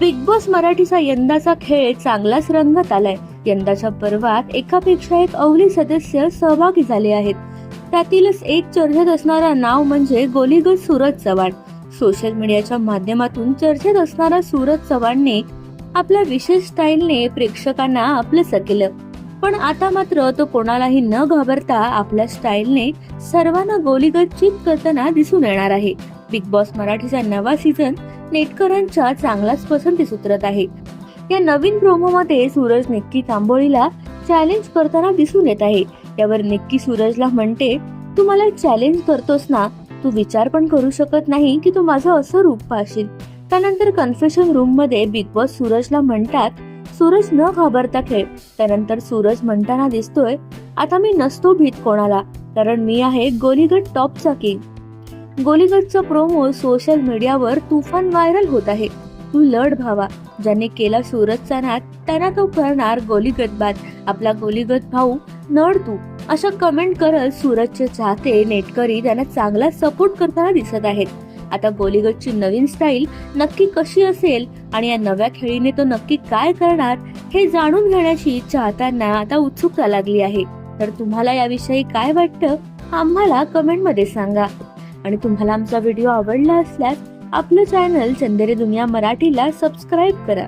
Big boss मराठीचा यंदाचा खेळ चांगलाच रंगत आलाय. यंदाच्या पर्वात एकापेक्षा एक अवली सदस्य सहभागी झाले आहेत. त्यातीलच एक चर्चेत असणारा नाव म्हणजे गोलीगड सूरज चव्हाण. सोशल मीडियाच्या माध्यमातून चर्चेत असणारा सूरज चव्हाणने आपल्या विशेष स्टाईलने प्रेक्षकांना आपलं केलं. पण आता मात्र तो कोणालाही न घाबरता आपल्या स्टाईलने सर्वांना गोलीगत चित करताना दिसून येणार आहे. बिग बॉस मराठीचा नवा सीझन नेटकरांच्या चांगलाच पसंतीस उतरत आहे. या नवीन प्रोमोमध्ये सूरज निक्की तांबोळीला चॅलेंज करताना दिसून येत आहे. यावर निक्की सूरजला म्हणते तू मला चॅलेंज करतोस ना तू विचार पण करू शकत नाही की तू माझं असं रूप पाहशील. त्यानंतर कन्फेशन रूममध्ये बिग बॉस सूरजला म्हणतात सूरज न घाबरता खेळ. त्यानंतर सूरज म्हणताना दिसतोय आता मी नसतो भीत कोणाला कारण मी आहे गोलीगट टॉपचा किंग. गोलीगटचा प्रोमो सोशल मीडियावर तुफान व्हायरल होत आहे. तू लढ भावा ज्याने केला सूरजचा नाद त्यांना तो करणार गोलीगद बाद आपला गोलीगद भाऊ नड तू अशा कमेंट करत सूरजचे चाहते नेटकरी त्यांना चांगला सपोर्ट करताना दिसत आहेत. आता गोलीगटची नवीन स्टाईल नक्की कशी असेल आणि या नव्या खेळीने तो नक्की काय करणार हे जाणून घेण्याची चाहत्यांना आता उत्सुकता लागली आहे. तर तुम्हाला याविषयी काय वाटतं आम्हाला कमेंटमध्ये सांगा. आणि तुम्हाला आमचा व्हिडिओ आवडला असल्यास आपलं चॅनल चंदेरी दुनिया मराठीला सबस्क्राईब करा.